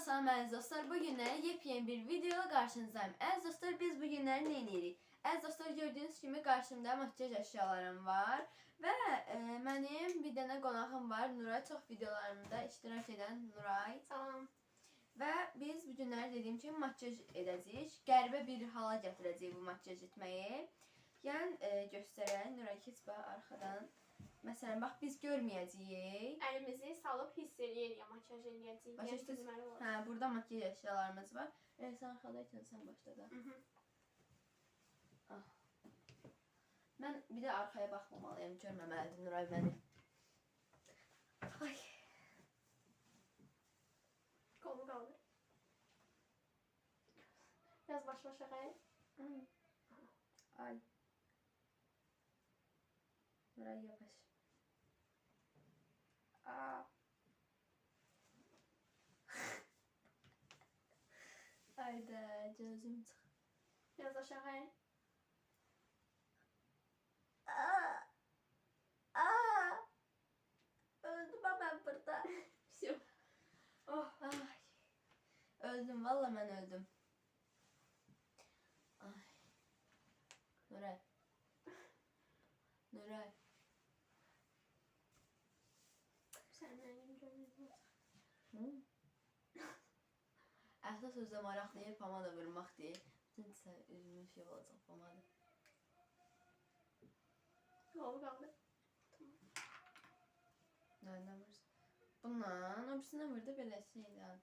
salam əziz dostlar. Bu günləri yepyeni bir videoyla qarşınızdayım. Əziz dostlar, biz bu günləri nə edirik? Əziz dostlar, gördüyünüz kimi qarşımda makyaj əşyalarım var və e, mənim bir dənə qonağım var. Nuray çox videolarımda iştirak edən Nuray. Salam. Və biz bu günləri dediyim kimi makyaj edəcəyik. Qəribə bir hala gətirəcəyik bu makyaj etməyi. Yəni e, göstərək. Nuray keç bax arxadan. Məsələn, bax biz görməyəcəyik. Əlimizi salıb hiss eləyirik, makyaj eləyəcəyik. Başa düşdünüz? Hə, burada makyaj əşyalarımız var. E, sən arxadaykən sən başla da. Mhm. Mən bir də arxaya baxmamalıyam, görməməlidir Nuray məni. Ay. Qolunu qaldır. Biraz baş başa qay. Ay. Nuray yavaş. Aa. Evet gözüm Öldüm ben burada. Bir şey yok. Oh. Öldüm valla ben öldüm. Ay. Nuray. Sen benim canım. Əsas sözdə maraq deyil, pomada vurmaq deyil. Bütün üzümün şey olacaq pomada. Qolunu qaldır. Nereden vursun? Bundan, öbürsüne vurdu belə şeydən.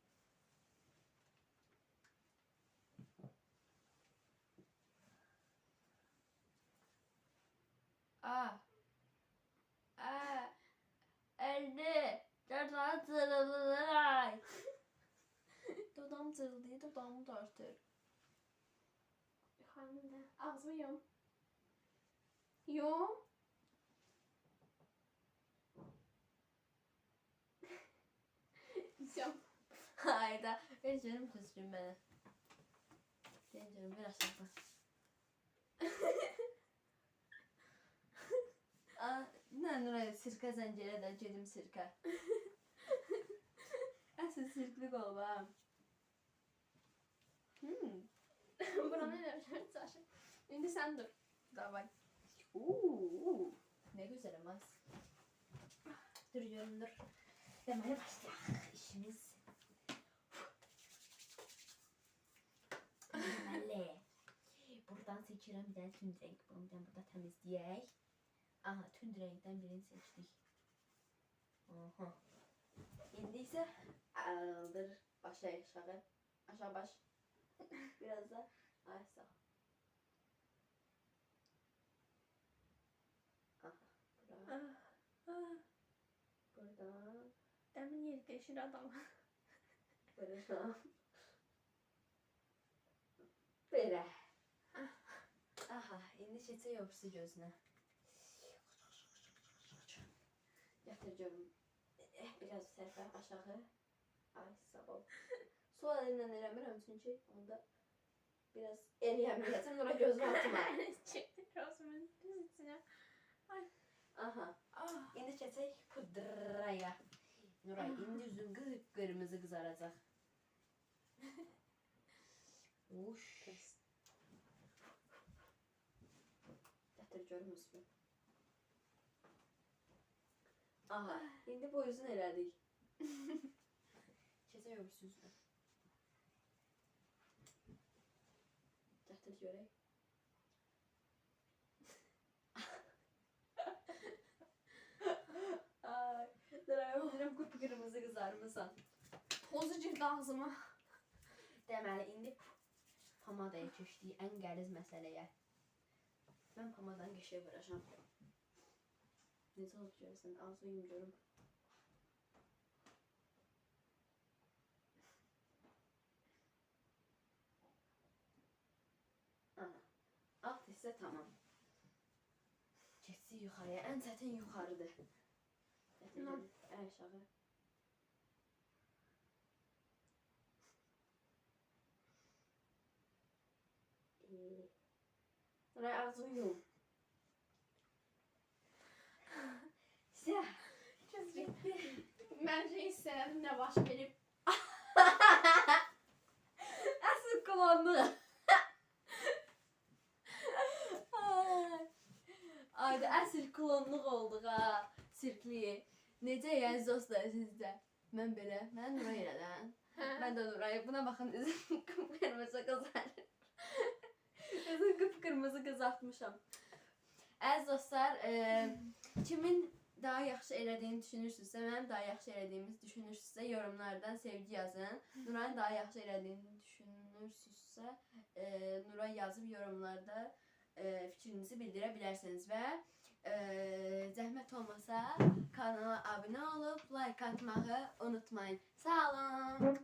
Karnımda. Ağzımı yiyorum. Yiyorum. Yiyeceğim. Hayda. Ver canım kızcığım bana. Ver canım biraz yapma. Aa, ne Nuray sirka zencere de cedim sirka. Asıl sirklik ol. Şimdi sen dur. davay. Uuu, ne güzel ama. Dur dur. Deməli başlayaq işimiz. Deməli. Buradan seçirəm bir dənə tünd renk. Bunu dənə burada təmizləyək. Aha, tünd renkdən birini seçdik. Aha. İndi isə aldır başa aşağı. Aşağı baş. Biraz da aşağı. Aha. Buradan. Demin yeri değişir adam. Buradan. Belə. Aha, indi öbürsü gözünə. Gətir görüm. Eh, biraz tərəfə aşağı. Ay, sağ ol. Sol əlimlə eləmirəm çünki onda biraz eləyəməyəcəm. Ora gözümü atma. Çekti krosumun düz içine. Aha. Ah. İndi keçək pudraya. Nuray, indi üzün qıpqırmızı qızaracaq. Uş. Gətir görüm üstünü. Aha, indi bu üzün elədik. Keçək öbürsü üzünə. Gətir görək. Ay, Nuray, bilirəm Tozu girdi ağzıma. Deməli, indi pomadaya keçdik ən qəliz məsələyə. Mən pomadan qəşəng vuracam. Necə olub görürsən? Ağzı yum görüm. Alt hissə tamam. Keçdik yuxarıya. Ən çətin yuxarıdır. Tamam. Ən aşağı. Nuray ağzını yum. Siyah. Kesinlikle. Bence hiç sevdim ne baş verip. klonluq. Ay. Ayda əsl klonluq olduq ha. Sirkli. Necə yəni dostlar sizdə? Mən belə, mən Nuray elədən. Ben de Nuray. Buna bakın üzüm kıpkırmızı kızarır. Üzüm kıpkırmızı kızartmışam. Əziz dostlar, e, kimin daha yaxşı elədiyini düşünürsünüzsə, mənim daha yaxşı elədiyimi düşünürsünüzsə, yorumlardan sevgi yazın. Nurayın daha yaxşı elədiyini düşünürsünüzsə, e, Nuray yazıb yorumlarda e, fikrinizi bildirə bilərsiniz və e, zəhmət olmasa kanala abunə olub like atmağı unutmayın. Sağ olun.